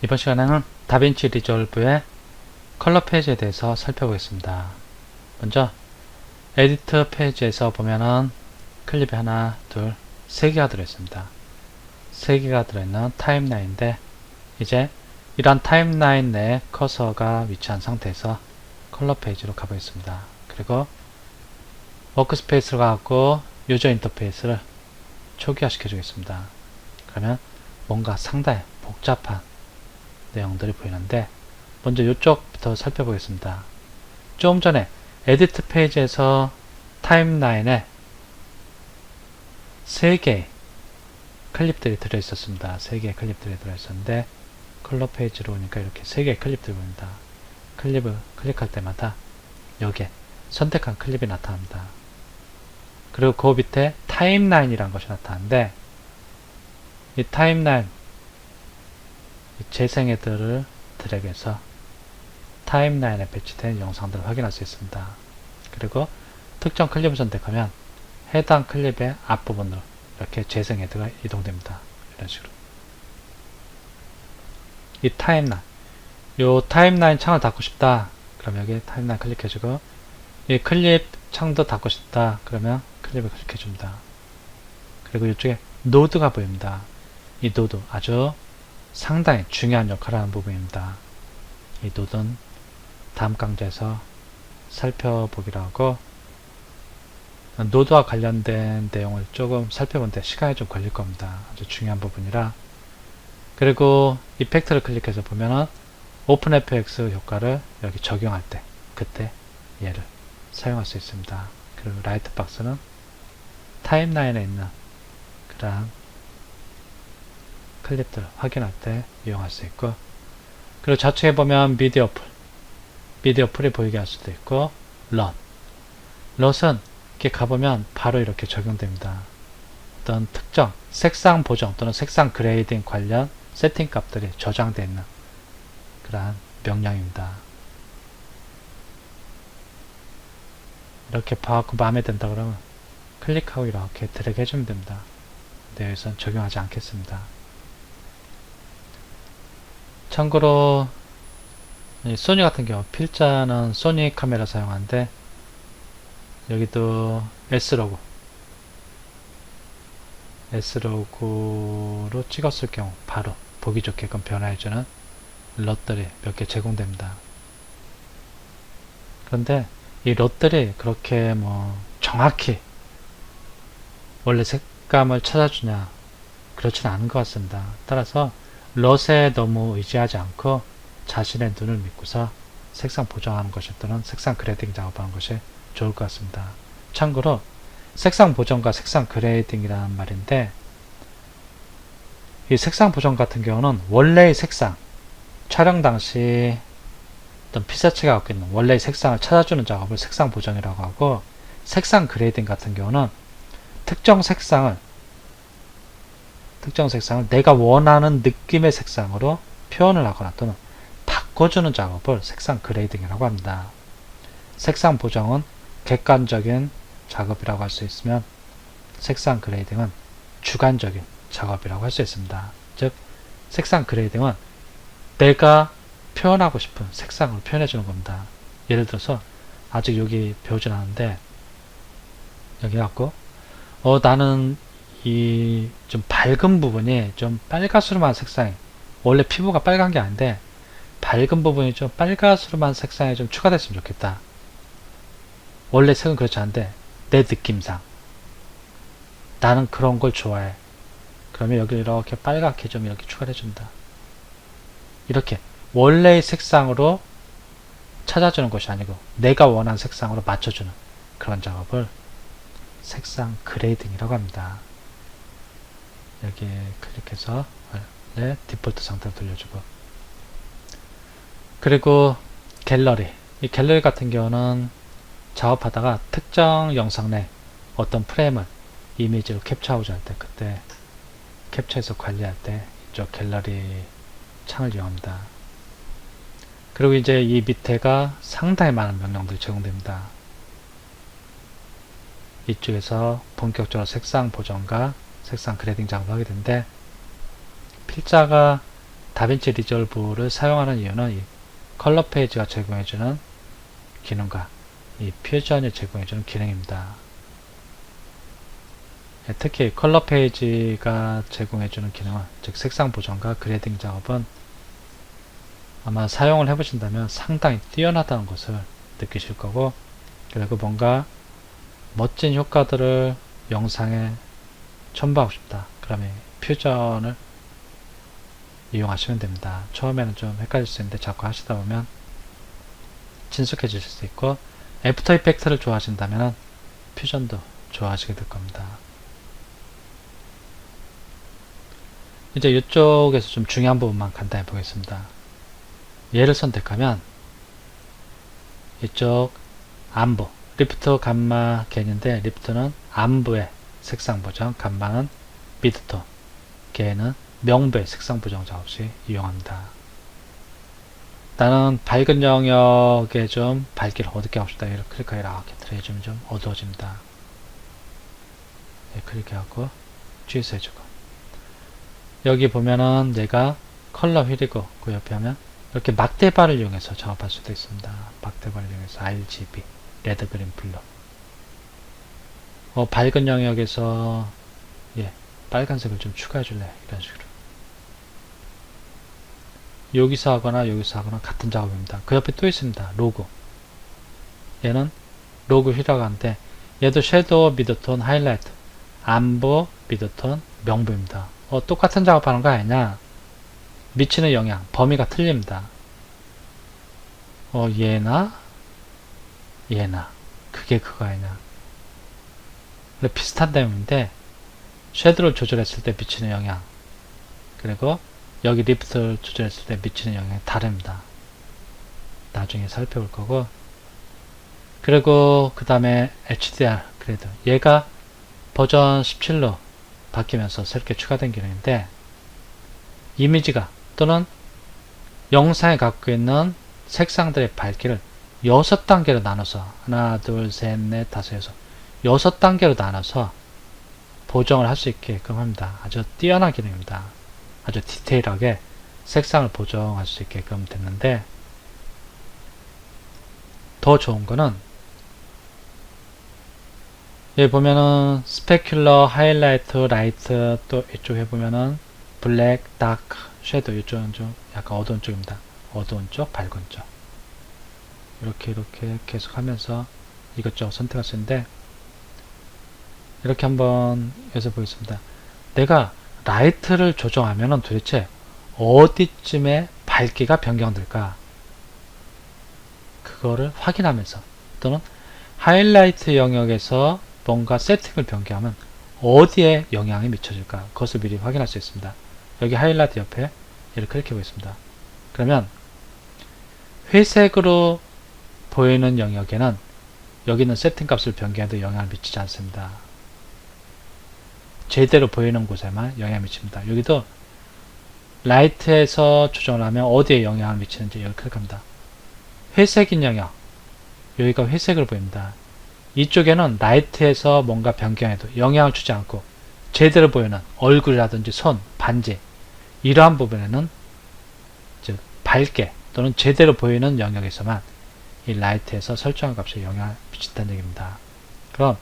이번 시간에는 다빈치 리졸브의 컬러 페이지에 대해서 살펴보겠습니다. 먼저 에디터 페이지에서 보면은 클립이 하나, 둘, 세 개가 들어있습니다. 세 개가 들어있는 타임라인인데 이제 이러한 타임라인 내에 커서가 위치한 상태에서 컬러 페이지로 가보겠습니다. 그리고 워크스페이스로 가고 유저 인터페이스를 초기화 시켜주겠습니다. 그러면 뭔가 상당히 복잡한 내용들이 보이는데 먼저 이쪽부터 살펴보겠습니다. 좀 전에 에디트 페이지에서 타임라인에 3개의 클립들이 들어있었습니다. 3개의 클립들이 들어있었는데 컬러 페이지로 오니까 이렇게 3개의 클립들이 보입니다. 클립을 클릭할 때마다 여기에 선택한 클립이 나타납니다. 그리고 그 밑에 타임라인이라는 것이 나타나는데 이 타임라인 이 재생애들을 드래그해서 타임라인에 배치된 영상들을 확인할 수 있습니다. 그리고 특정 클립을 선택하면 해당 클립의 앞부분으로 이렇게 재생 헤드가 이동됩니다. 이런 식으로. 이 타임라인. 요 타임라인 창을 닫고 싶다. 그럼 여기 타임라인 클릭해주고, 이 클립 창도 닫고 싶다. 그러면 클립을 클릭해줍니다. 그리고 이쪽에 노드가 보입니다. 이 노드 아주 상당히 중요한 역할을 하는 부분입니다. 이 노드는 다음 강좌에서 살펴보기로 하고 노드와 관련된 내용을 조금 살펴보는데 시간이 좀 걸릴 겁니다. 아주 중요한 부분이라 그리고 이펙트를 클릭해서 보면은 오픈 FX 효과를 여기 적용할 때 그때 얘를 사용할 수 있습니다. 그리고 라이트 박스는 타임라인에 있는 그러한 클립들을 확인할 때 이용할 수 있고 그리고 좌측에 보면 미디어 풀 미디어 풀이 보이게 할 수도 있고 럿 럿은 이렇게 가보면 바로 이렇게 적용됩니다. 어떤 특정 색상 보정 또는 색상 그레이딩 관련 세팅 값들이 저장되어 있는 그러한 명령입니다. 이렇게 봐갖고 마음에 든다 그러면 클릭하고 이렇게 드래그 해주면 됩니다. 근데 여기선 적용하지 않겠습니다. 참고로 이 소니 같은 경우 필자는 소니 카메라 사용하는데 여기도 S로고 S로고로 찍었을 경우 바로 보기 좋게끔 변화해주는 롯들이 몇 개 제공됩니다. 그런데 이 롯들이 그렇게 뭐 정확히 원래 색감을 찾아주냐 그렇지는 않은 것 같습니다. 따라서 롯에 너무 의지하지 않고 자신의 눈을 믿고서 색상 보정하는 것이 또는 색상 그레이딩 작업하는 것이 좋을 것 같습니다. 참고로 색상 보정과 색상 그레이딩이라는 말인데 이 색상 보정 같은 경우는 원래의 색상 촬영 당시 어떤 피사체가 갖고 있는 원래의 색상을 찾아주는 작업을 색상 보정이라고 하고 색상 그레이딩 같은 경우는 특정 색상을 특정 색상을 내가 원하는 느낌의 색상으로 표현을 하거나 또는 바꿔주는 작업을 색상 그레이딩이라고 합니다. 색상 보정은 객관적인 작업이라고 할 수 있으면 색상 그레이딩은 주관적인 작업이라고 할 수 있습니다. 즉 색상 그레이딩은 내가 표현하고 싶은 색상을 표현해 주는 겁니다. 예를 들어서 아직 여기 배우진 않은데 여기 갖고 어 나는 이 좀 밝은 부분이 좀 빨가스름한 색상이 원래 피부가 빨간 게 아닌데 밝은 부분이 좀 빨가스름한 색상이 좀 추가됐으면 좋겠다. 원래 색은 그렇지 않은데 내 느낌상 나는 그런 걸 좋아해. 그러면 여기 이렇게 빨갛게 좀 이렇게 추가를 해준다. 이렇게 원래의 색상으로 찾아주는 것이 아니고 내가 원하는 색상으로 맞춰주는 그런 작업을 색상 그레이딩이라고 합니다. 여기에 클릭해서 원래 디폴트 상태로 돌려주고 그리고 갤러리 이 갤러리 같은 경우는 작업하다가 특정 영상 내 어떤 프레임을 이미지로 캡처하고자 할 때 그때 캡처해서 관리할 때 이쪽 갤러리 창을 이용합니다. 그리고 이제 이 밑에가 상당히 많은 명령들이 제공됩니다. 이쪽에서 본격적으로 색상 보정과 색상 그래딩 작업을 하게 되는데 필자가 다빈치 리졸브를 사용하는 이유는 이 컬러 페이지가 제공해주는 기능과 이 퓨전이 제공해주는 기능입니다. 예, 특히 컬러 페이지가 제공해주는 기능은 즉 색상 보정과 그레이딩 작업은 아마 사용을 해보신다면 상당히 뛰어나다는 것을 느끼실 거고 그리고 뭔가 멋진 효과들을 영상에 첨부하고 싶다. 그러면 퓨전을 이용하시면 됩니다. 처음에는 좀 헷갈릴 수 있는데 자꾸 하시다 보면 친숙해지실 수 있고 애프터 이펙트를 좋아하신다면 퓨전도 좋아하시게 될 겁니다. 이제 이쪽에서 좀 중요한 부분만 간단히 보겠습니다. 얘를 선택하면 이쪽 안부 리프트 감마 겐인데 리프트는 안부의 색상 보정 감마는 미드톤 겐은 명부의 색상 보정 작업 시 이용합니다. 나는 밝은 영역에 좀 밝기를 어둡게 싶다. 이렇게 클릭하고 이렇게 들어주면 좀 어두워집니다. 네, 클릭하고 취소해주고 여기 보면은 내가 컬러 휠이고 그 옆에 하면 이렇게 막대발을 이용해서 작업할 수도 있습니다. 막대발을 이용해서 RGB, 레드, 그린, 블루 어, 밝은 영역에서 예, 빨간색을 좀 추가해 줄래? 이런 식으로. 여기서 하거나 여기서 하거나 같은 작업입니다. 그 옆에 또 있습니다. 로고. 얘는 휠이라고 하는데 얘도 섀도우, 미드톤, 하이라이트. 안보, 미드톤, 명부입니다. 어, 똑같은 작업하는 거 아니냐? 미치는 영향, 범위가 틀립니다. 어, 얘나? 얘나. 그게 그거 아니냐 원래 비슷한 내용인데 섀도우를 조절했을 때 미치는 영향 그리고 여기 리프트를 조절했을 때 미치는 영향이 다릅니다. 나중에 살펴볼 거고 그리고 그 다음에 HDR 그래도 얘가 버전 17로 바뀌면서 새롭게 추가된 기능인데 이미지가 또는 영상에 갖고 있는 색상들의 밝기를 6단계로 나눠서 하나 둘 셋 넷 다섯 여섯 6단계로 나눠서 보정을 할 수 있게끔 합니다. 아주 뛰어난 기능입니다. 아주 디테일하게 색상을 보정할 수 있게끔 됐는데 더 좋은 거는 여기 보면은 스페큘러, 하이라이트, 라이트 또 이쪽에 보면은 블랙, 다크, 섀도우 이쪽은 좀 약간 어두운 쪽입니다. 어두운 쪽, 밝은 쪽 이렇게 이렇게 계속 하면서 이것저것 선택할 수 있는데 이렇게 한번 여기서 보겠습니다. 내가 라이트를 조정하면 도대체 어디쯤에 밝기가 변경될까? 그거를 확인하면서 또는 하이라이트 영역에서 뭔가 세팅을 변경하면 어디에 영향이 미쳐질까? 그것을 미리 확인할 수 있습니다. 여기 하이라이트 옆에 얘를 클릭해 보겠습니다. 그러면 회색으로 보이는 영역에는 여기는 세팅 값을 변경해도 영향을 미치지 않습니다. 제대로 보이는 곳에만 영향을 미칩니다. 여기도 라이트에서 조정을 하면 어디에 영향을 미치는지 여기 클릭합니다. 회색인 영역 여기가 회색을 보입니다. 이쪽에는 라이트에서 뭔가 변경해도 영향을 주지 않고 제대로 보이는 얼굴이라든지 손, 반지 이러한 부분에는 즉 밝게 또는 제대로 보이는 영역에서만 이 라이트에서 설정한 값에 영향을 미친다는 얘기입니다. 그럼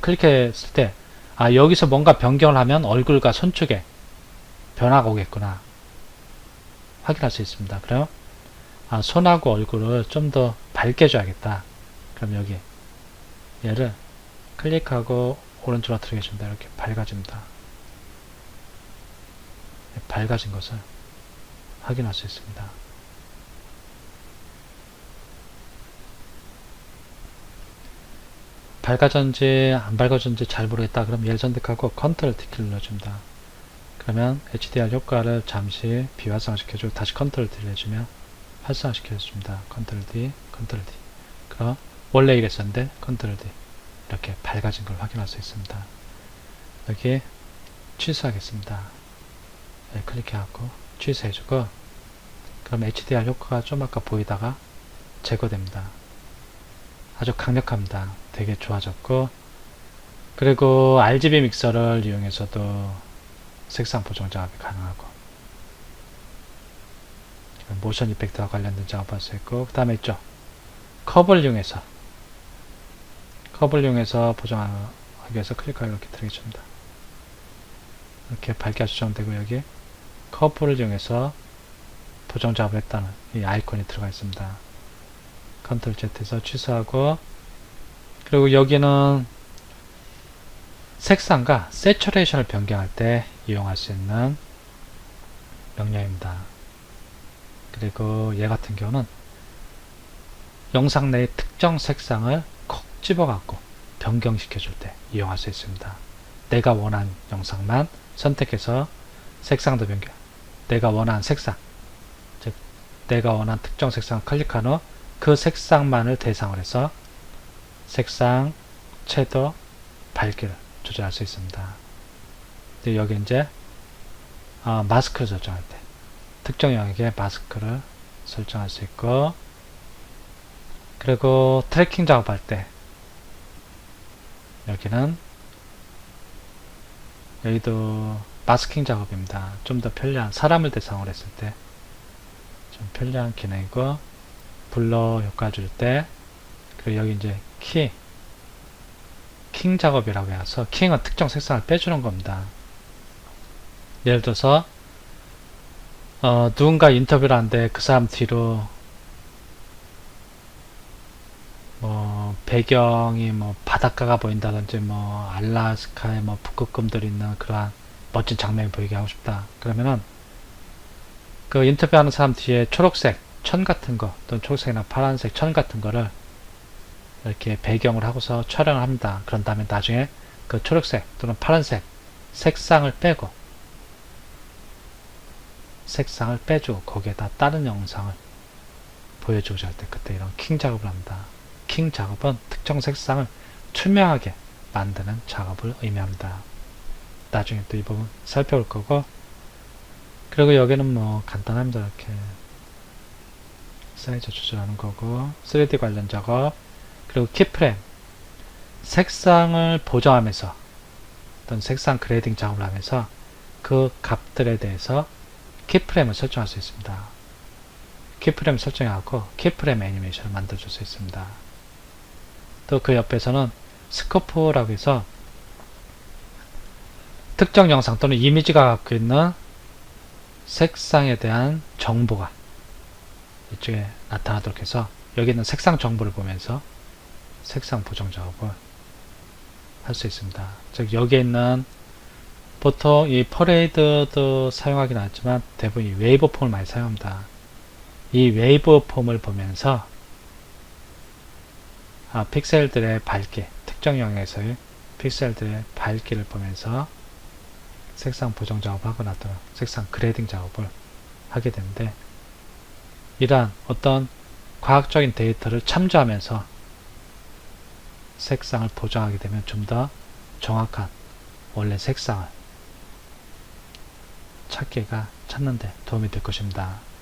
클릭했을 때 아, 여기서 뭔가 변경을 하면 얼굴과 손 쪽에 변화가 오겠구나. 확인할 수 있습니다. 그럼 아, 손하고 얼굴을 좀 더 밝게 줘야겠다. 그럼 여기 얘를 클릭하고 오른쪽으로 들어게 줍니다. 이렇게 밝아집니다. 네, 밝아진 것을 확인할 수 있습니다. 밝아졌는지 안 밝아졌는지 잘 모르겠다. 그럼 얘를 선택하고 컨트롤 T키를 눌러줍니다. 그러면 HDR 효과를 잠시 비활성화시켜주고 다시 컨트롤 D를 해주면 활성화시켜줍니다. 컨트롤 D, 컨트롤 D. 그럼 원래 이랬었는데 컨트롤 D 이렇게 밝아진 걸 확인할 수 있습니다. 여기 취소하겠습니다. 네, 클릭해갖고 취소해주고 그럼 HDR 효과가 좀 아까 보이다가 제거됩니다. 아주 강력합니다. 되게 좋아졌고 그리고 RGB 믹서를 이용해서도 색상 보정 작업이 가능하고 모션 이펙트와 관련된 작업할 수 있고 그 다음에 있죠. 컵을 이용해서 컵을 이용해서 보정하기 위해서 클릭하고 이렇게 들어가줍니다. 이렇게 밝게 수정되고 여기 커브를 이용해서 보정 작업을 했다는 이 아이콘이 들어가 있습니다 컨트롤 Z에서 취소하고 그리고 여기는 색상과 세츄레이션을 변경할 때 이용할 수 있는 명령입니다. 그리고 얘 같은 경우는 영상 내의 특정 색상을 콕 집어갖고 변경시켜 줄 때 이용할 수 있습니다. 내가 원하는 영상만 선택해서 색상도 변경, 내가 원하는 색상, 즉 내가 원하는 특정 색상을 클릭한 후 그 색상만을 대상으로 해서 색상, 채도, 밝기를 조절할 수 있습니다. 여기 이제 어, 마스크를 설정할 때 특정 영역에 마스크를 설정할 수 있고 그리고 트래킹 작업할 때 여기는 여기도 마스킹 작업입니다. 좀 더 편리한 사람을 대상으로 했을 때 좀 편리한 기능이고 블러 효과 줄 때 그리고 여기 이제 키 킹 작업이라고 해서 킹은 특정 색상을 빼주는 겁니다. 예를 들어서 어, 누군가 인터뷰를 하는데 그 사람 뒤로 뭐 배경이 뭐 바닷가가 보인다든지 뭐 알라스카에 뭐 북극곰들이 있는 그러한 멋진 장면이 보이게 하고 싶다. 그러면은 그 인터뷰하는 사람 뒤에 초록색 천 같은 거 또는 초록색이나 파란색 천 같은 거를 이렇게 배경을 하고서 촬영을 합니다. 그런 다음에 나중에 그 초록색 또는 파란색 색상을 빼고 색상을 빼주고 거기에다 다른 영상을 보여주고자 할 때 그때 이런 킹 작업을 합니다. 킹 작업은 특정 색상을 투명하게 만드는 작업을 의미합니다. 나중에 또 이 부분 살펴볼 거고 그리고 여기는 뭐 간단합니다. 이렇게 사이즈 조절하는 거고 3D 관련 작업 그리고 키프레임 색상을 보정하면서 어떤 색상 그레이딩 작업을 하면서 그 값들에 대해서 키프레임을 설정할 수 있습니다. 키프레임 설정하고 키프레임 애니메이션을 만들어줄 수 있습니다. 또 그 옆에서는 스코프라고 해서 특정 영상 또는 이미지가 갖고 있는 색상에 대한 정보가 이쪽에 나타나도록 해서 여기 있는 색상 정보를 보면서 색상 보정 작업을 할 수 있습니다. 즉 여기에 있는 보통 이 퍼레이드도 사용하긴 하지만 대부분 이 웨이브 폼을 많이 사용합니다. 이 웨이브 폼을 보면서 아, 픽셀들의 밝기, 특정 영역에서의 픽셀들의 밝기를 보면서 색상 보정 작업을 하거나 또 색상 그레이딩 작업을 하게 되는데 이러한 어떤 과학적인 데이터를 참조하면서 색상을 보정하게 되면 좀 더 정확한 원래 색상을 찾기가 찾는 데 도움이 될 것입니다.